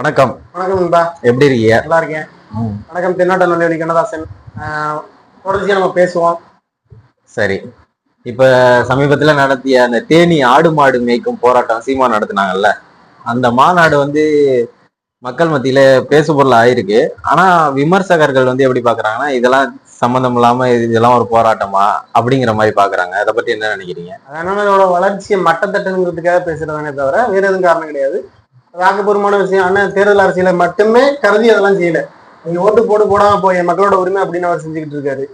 வணக்கம். வணக்கம் நண்பா. எப்படி இருக்கீங்க? நல்லா இருக்கேன். வணக்கம் தென்னாட்ட நல்லி கண்ணதாசன். ஆஹ் தொடர்ச்சியா நம்ம பேசுவோம். சரி. இப்ப சமீபத்துல நடத்திய அந்த தேனி ஆடு மாடு மேய்க்கும் போராட்டம் சீமா நடத்துனாங்கல்ல? அந்த மாநாடு வந்து மக்கள் மத்தியில பேசு பொருள் ஆயிருக்கு. ஆனா விமர்சகர்கள் வந்து எப்படி பாக்குறாங்கன்னா இதெல்லாம் சம்பந்தம் இல்லாம இதெல்லாம் ஒரு போராட்டமா? அப்படிங்கிற மாதிரி பாக்குறாங்க. அதை பத்தி என்ன நினைக்கிறீங்க? அதனால இதோட வளர்ச்சியை மட்டத்தட்டுங்கிறதுக்காக பேசுறதானே தவிர வேற எதுவும் காரணம் கிடையாது. ஆக்கப்பூர்வமான விஷயம் அண்ணன் தேர்தல் அரசியலை மட்டுமே கருதி அதெல்லாம் செய்யல. நீங்க ஓட்டு போடு போடாம போய் மக்களோட உரிமை அப்படின்னு அவர் செஞ்சுக்கிட்டு இருக்காரு.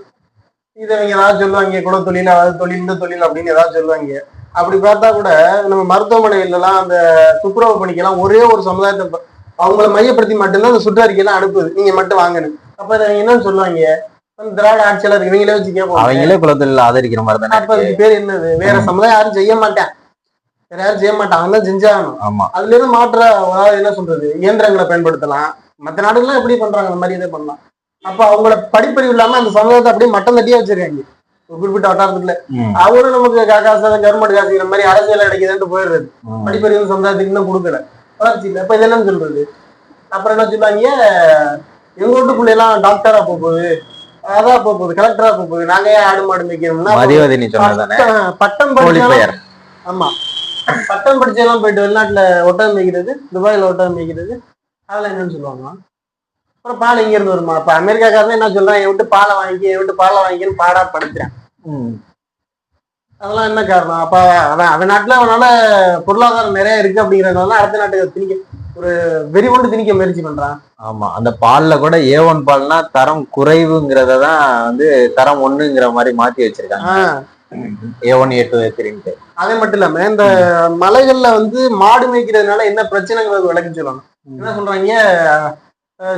இதை அவங்க ஏதாவது சொல்லுவாங்க குல தொழில் அதாவது தொழில் இந்த தொழில் அப்படின்னு ஏதாவது சொல்லுவாங்க. அப்படி பார்த்தா கூட நம்ம மருத்துவமனையில எல்லாம் அந்த துப்புரவு பணிக்கெல்லாம் ஒரே ஒரு சமுதாயத்தை அவங்கள மையப்படுத்தி மட்டும்தான் அந்த சுற்றறிக்கையெல்லாம் அனுப்புது நீங்க மட்டும் வாங்கணும் அப்ப அவங்க என்னன்னு சொல்லுவாங்க? திராவிட ஆட்சியாளர் இவங்களே வச்சு கேட்போம் அவங்களே குலத்தொழில் ஆதரிக்கிற மாதிரி தானே அப்ப அதுக்கு பேர் என்னது? வேற சமுதாயம் யாரும் செய்ய மாட்டேன். யாரும் செய்ய தான் செஞ்சாகணும். ஆமா. அதுல இருந்து மாற்ற அதாவது என்ன சொல்றது? இயந்திரங்களை பயன்படுத்தலாம். மத்த நாடுகள்லாம் எப்படி பண்றாங்க? அந்த மாதிரி இதை பண்ணலாம். அப்ப அவங்கள படிப்பறிவு இல்லாம அந்த சமூகத்தை அப்படியே மட்டம் தட்டியே வச்சிருக்காங்க. ஒரு குறிப்பிட்ட வட்டாரத்துல அவரும் நமக்கு காசு கவர்மெண்ட் காசு இந்த மாதிரி அரசியல் கிடைக்குதுன்ட்டு போயிடுறது. படிப்பறிவு சமுதாயத்துக்கு இன்னும் கொடுக்கல. வளர்ச்சி இல்லை. இப்ப இது என்னன்னு சொல்றது? அப்புறம் என்ன சொல்லுவாங்க? எங்க வீட்டுக்குள்ள எல்லாம் டாக்டரா போக போகுது அதான் போக போகுது கலெக்டரா போக போகுது நாங்க ஏன் ஆடு மாடு மேய்க்கணும்னா பட்டம் ஆமா. பட்டம் படிச்செல்லாம் போயிட்டு வெளிநாட்டுல ஒட்டகம் மேய்க்கிறது துபாயில ஒட்டகம் மேய்க்கிறது. அதெல்லாம் என்னன்னு சொல்லுவாங்க அப்புறம் பால் இங்க இருந்து வருமா? அப்ப அமெரிக்காக்காரன் என்ன சொல்றான் என் விட்டு பாலை வாங்கி என் விட்டு பாலை வாங்கின்னு பாடா படுத்துறேன் அதெல்லாம் என்ன காரணம்? அப்ப அவன் அவன் நாட்டுல அவனால பொருளாதாரம் நிறைய இருக்கு அப்படிங்கறதுனால அடுத்த நாட்டுக்கு திணிக்க ஒரு வெறி கொண்டு திணிக்க முயற்சி பண்றான். ஆமா அந்த பால்ல கூட ஏ ஒன் பால்னா தரம் குறைவுங்கிறத தான் வந்து தரம் ஒண்ணுங்கிற மாதிரி மாத்தி வச்சிருக்காங்க. ஏ ஒன் ஏ டூ ஏ த்ரீன்ட்டு அதே மட்டும் இல்லாம இந்த மலைகள்ல வந்து மாடு மேய்க்கிறதுனால என்ன பிரச்சனைங்கிறது விளக்கி சொல்லணும். என்ன சொல்றாங்க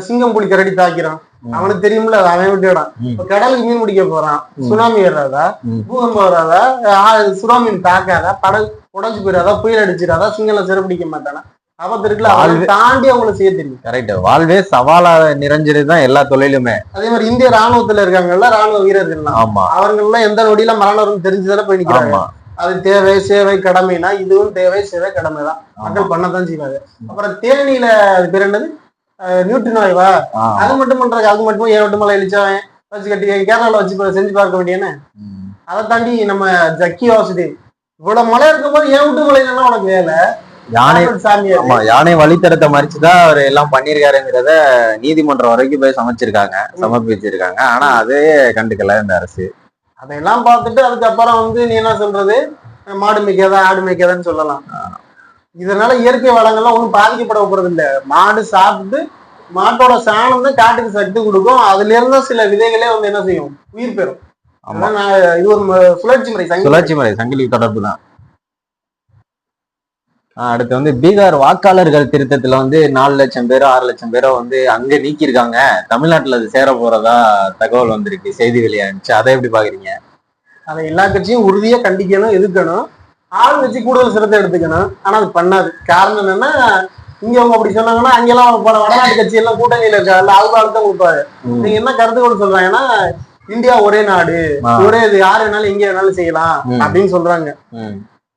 சிங்கம் புலி கரடி தாக்கிறான். அவனுக்கு தெரியும்ல அவன் விட்டு இடம் ம். இப்ப கடலுக்கு மீன் பிடிக்க போறான். சுனாமி வராதா ம். பூகம்பம் வராதா. ஆஹ் சுறாமீன் தாக்காதா. படகு உடஞ்சு போயிடாதா புயல் அடிச்சிடாதா. சிங்கம்ல சிறப்பிடிக்க மாட்டானா. ஆபத்து இருக்குல்ல வாழ்வு- தாண்டி அவங்கள செய்ய தெரியும். கரெக்ட் வாழ்வே சவாலா நிறைஞ்சதுதான் எல்லா தொழிலுமே. அதே மாதிரி இந்திய ராணுவத்துல இருக்காங்கல்ல ராணுவ வீரர்கள்லாம். ஆமா. அவங்க எல்லாம் எந்த நொடியில மரணம் தெரிஞ்சுதானே போய் நிக்கிறாங்க. அது தேவை சேவை கடமைனா இதுவும் தேவை சேவை கடமை தான். மக்கள் பண்ணத்தான் செய்வாங்க. அப்புறம் தேனியில அது பேர் என்னது? நியூட்ரி நோய்வா அது மட்டும் பண்றாங்க அது மட்டும் மட்டும் மலை இழிச்சவன் வச்சு கட்டி வச்சு செஞ்சு பார்க்க வேண்டியன்னு ம். அதை தாண்டி நம்ம ஜக்கி வாசுதேவ். இவ்வளவு மலை இருக்கும்போது ஏன் விட்டு மலை உனக்கு வேலை? யானை ஆமா யானை வழித்தடத்தை மறிச்சுதான் அவர் எல்லாம் பண்ணிருக்காருங்கிறத நீதிமன்றம் வரைக்கும் போய் சமைச்சிருக்காங்க சமர்ப்பிச்சிருக்காங்க. ஆனா அதே கண்டுக்கல இந்த அரசு. அதையெல்லாம் பார்த்துட்டு அதுக்கப்புறம் வந்து நீ என்ன சொல்றது? மாடு மேய்க்காதா ஆடு மேய்க்காதான்னு சொல்லலாம். இதனால இயற்கை வளங்கள்லாம் ஒன்றும் பாதிக்கப்பட போறது இல்ல மாடு சாப்பிட்டு மாட்டோட சாணம் தான் காட்டுக்கு சக்தி கொடுக்கும். அதுல இருந்து சில விதைகளே வந்து என்ன செய்யும்? உயிர் பெறும் இது ஒரு சுழற்சி முறை சுழற்சி முறை சங்கிலி தொடர்பு தான் அடுத்து வந்து பீகார் வாக்காளர்கள் திருத்தத்துல வந்து நாலு லட்சம் பேரோ ஆறு லட்சம் பேரோ வந்து அங்க நீக்கியிருக்காங்க. தமிழ்நாட்டுல அது சேர போறதா தகவல் வந்திருக்கு செய்தி வெளியானுச்சு அதை எப்படி பாக்குறீங்க? அதை எல்லா கட்சியும் உறுதியா கண்டிக்கணும் எதிர்க்கணும். ஆள் வச்சு கூடுதல் சிரத்தை எடுத்துக்கணும். ஆனா அது பண்ணாது. காரணம் என்னன்னா இங்க அவங்க அப்படி சொன்னாங்கன்னா அங்கெல்லாம் போன வடநாட்டு கட்சி எல்லாம் கூட்டணியில இருக்காங்கல்ல அவங்க கொடுப்பாரு. ம். நீங்க என்ன கருத்துக்கள் சொல்றாங்கன்னா இந்தியா ஒரே நாடு. ஒரே இது. யாரு வேணாலும் எங்க வேணாலும் செய்யலாம். அப்படின்னு சொல்றாங்க.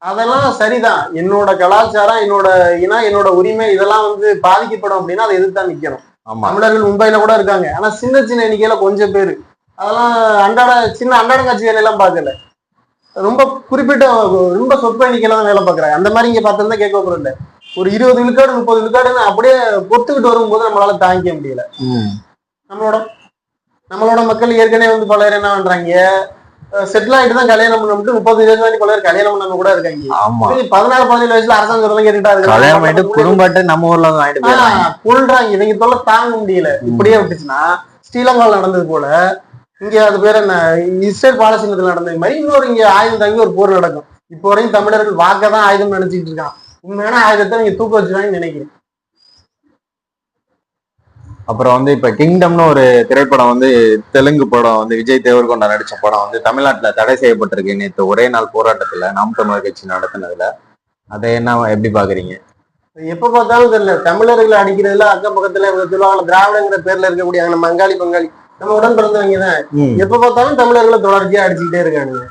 அதெல்லாம் சரிதான். என்னோட கலாச்சாரம் என்னோட இனம் என்னோட உரிமை இதெல்லாம் வந்து பாதிக்கப்படும் அப்படின்னா அதை எதிர்த்து தான் நிக்கணும். தமிழர்கள் மும்பைல கூட இருக்காங்க. ஆனா சின்ன சின்ன எண்ணிக்கையில கொஞ்சம் பேரு. அதெல்லாம் அன்றாட சின்ன அன்றாட காட்சி வேலையெல்லாம் பார்க்கல. ரொம்ப குறிப்பிட்ட ரொம்ப சொற்ப எண்ணிக்கையில தான் வேலை பார்க்கறாங்க. அந்த மாதிரி இங்க பார்த்தா கேட்க போறது இல்ல ஒரு இருபது விழுக்காடு முப்பது விழுக்காடுன்னு அப்படியே பொத்துக்கிட்டு வரும்போது நம்மளால தாங்கிக்க முடியல. நம்மளோட நம்மளோட மக்கள் ஏற்கனவே வந்து பல பேர் என்ன பண்றாங்க? செட்டில் ஆயிட்டு தான் கல்யாணம் பண்ணிட்டு முப்பது வயசு வரைக்கும் பேர் கல்யாணம் பண்ணாம கூட இருக்காங்க. ஆமா. பதினாலு பதினேழு வயசுல அரசாங்கம் சொல்ல கேட்டுட்டா கல்யாணம் ஆயிட்டு இருக்காங்க குடும்பத்தை நம்ம ஊர்ல வாங்கிட்டு போயிடறாங்க. புல்றாங்க இவங்க தொல்லை தாங்க முடியல. இப்படியே விட்டுச்சுன்னா ஸ்ரீலங்காவில் நடந்தது போல இங்க அது பேர் என்ன? இஸ்ரேல் பாலஸ்தீனத்தில் நடந்தது மாதிரி இன்னொரு இங்க ஆயுதம் தாங்கி ஒரு போர் நடக்கும். இப்போ வரையும் தமிழர்கள் வாக்க தான் ஆயுதம் நினைச்சிட்டு இருக்கான் உண்மையான ஆயுதத்தை நீங்க தூக்க வச்சுருவாங்கன்னு நினைக்கிறேன். அப்புறம் வந்து இப்ப கிங்டம்னு ஒரு திரைப்படம் வந்து தெலுங்கு படம் வந்து விஜய் தேவர்கொண்டா நடிச்ச படம் வந்து தமிழ்நாட்டுல தடை செய்யப்பட்டிருக்கு. நேற்று ஒரே நாள் போராட்டத்துல நாம் தமிழர் கட்சி நடத்தினதுல. அதை என்ன எப்படி பாக்குறீங்க? எப்ப பார்த்தாலும் தெரியல. தமிழர்களை அடிக்கிறதுல அக்கம் பக்கத்துல இவங்க சொல்லுவாங்க திராவிடங்கிற பேர்ல இருக்கக்கூடிய நம்ம மங்காளி பங்காளி. நம்ம உடன் பிறந்தவங்க தான். எப்ப பார்த்தாலும் தமிழர்களை தொடர்ச்சியா அடிச்சுக்கிட்டே இருக்கானுங்க.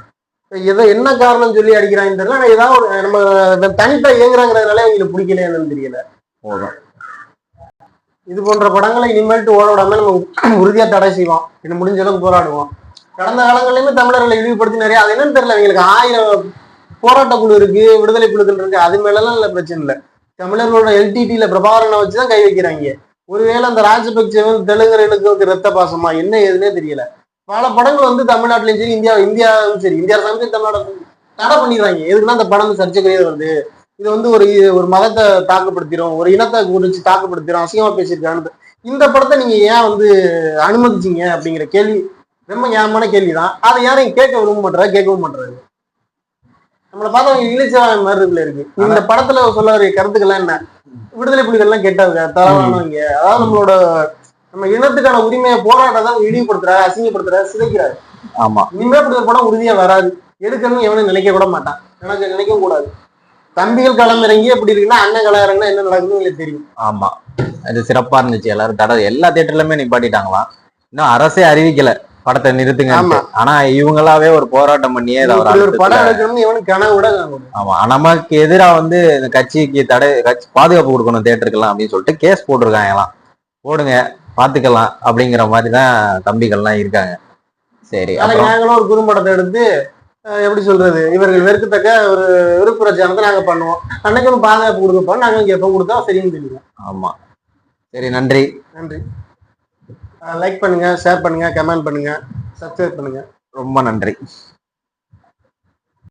இப்ப எதை என்ன காரணம் சொல்லி அடிக்கிறாங்கன்னு தெரியல. ஏதாவது ஒரு நம்ம தனிப்பா இயங்குறாங்கிறதுனால அவங்களுக்கு பிடிக்கல என்னன்னு தெரியல. போதும். இது போன்ற படங்களை இனிமேல்ட்டு ஓட விடாம நம்ம உறுதியா தடை செய்வோம். இன்னும் முடிஞ்ச அளவுக்கு போராடுவோம். கடந்த காலங்களிலுமே தமிழர்களை இழிவுபடுத்தி நிறைய அது என்னன்னு தெரியல எங்களுக்கு ஆயிரம் போராட்ட குழு இருக்கு விடுதலை குழுக்கள் இருக்கு அது மேலாம் இல்லை பிரச்சனை இல்லை. தமிழர்களோட எல்டிடியில பிரபாகரனை வச்சுதான் கை வைக்கிறாங்க. ஒருவேளை அந்த ராஜபக்சேவன் தெலுங்கர்களுக்கு ரத்த பாசமா என்ன ஏதுன்னே தெரியல. பல படங்கள் வந்து தமிழ்நாட்டிலையும் சரி இந்தியா இந்தியாவும் சரி இந்தியா சமயத்தில் தமிழ்நாடு தடை பண்ணிடுறாங்க. எதுக்குன்னா அந்த படம் சர்ச்சைக்குரியது வருது இது வந்து ஒரு ஒரு மதத்தை தாக்கப்படுத்திடும் ஒரு இனத்தை குறிச்சு தாக்கப்படுத்திடும் அசிங்கமா பேசியிருக்காங்க இந்த படத்தை நீங்க ஏன் வந்து அனுமதிச்சீங்க அப்படிங்கிற கேள்வி ரொம்ப ஞாபகமான கேள்விதான். அதை யாரும் கேட்க விரும்ப மாட்டாரு கேட்கவும் மாட்டாரு? நம்மளை பார்த்தா இழிச்சவாய் மாதிரி இருக்குல்ல இருக்கு. இந்த படத்துல சொல்ல வர கருத்துக்கள்லாம் என்ன? விடுதலை புலிகள் எல்லாம் கெட்டவங்க தரவானவங்க அதாவது நம்மளோட நம்ம இனத்துக்கான உரிமையை போராட்டத்தை இழிவுபடுத்துறாரு அசிங்கப்படுத்துறாரு சிதைக்கிறாரு. ஆமா. இனிமே அப்படி ஒரு படம் உறுதியா வராது. எடுக்கணும்னு எவனும் நினைக்க கூட மாட்டான் நினைக்கவும் கூடாது. தம்பிகள் களம் இறங்கி எப்படி இருக்குன்னா அண்ணன் களம் இறங்கினா என்ன நடக்குதுன்னு உங்களுக்கு தெரியும். ஆமா. அது சிறப்பா இருந்துச்சு. எல்லாரும் தடை எல்லா தியேட்டர்லயுமே நிப்பாட்டிட்டாங்களாம். இன்னும் அரசே அறிவிக்கல. படத்தை நிறுத்துங்க. ஆனா இவங்களாவே ஒரு போராட்டம் பண்ணியே. ஆமா. நமக்கு எதிரா வந்து இந்த கட்சிக்கு தடை கட்சி பாதுகாப்பு கொடுக்கணும் தேட்டருக்கெல்லாம் அப்படின்னு சொல்லிட்டு கேஸ் போட்டிருக்காங்க எல்லாம். போடுங்க பாத்துக்கலாம் அப்படிங்கிற மாதிரி தான் தம்பிகள்லாம் இருக்காங்க. சரி நாங்களும் ஒரு குறும்படத்தை எடுத்து எப்படி சொல்றது? இவர்கள் வெறுக்கத்தக்க ஒரு வெறுப்பு பிரச்சாரத்தை நாங்க பண்ணுவோம். அன்னைக்கு ஒரு பாதுகாப்பு கொடுக்கப்போம் நாங்க இங்க எப்ப கொடுத்தா சரின்னு தெரியும். ஆமா. சரி நன்றி. நன்றி. லைக் பண்ணுங்க ஷேர் பண்ணுங்க கமெண்ட் பண்ணுங்க சப்ஸ்கிரைப் பண்ணுங்க. ரொம்ப நன்றி.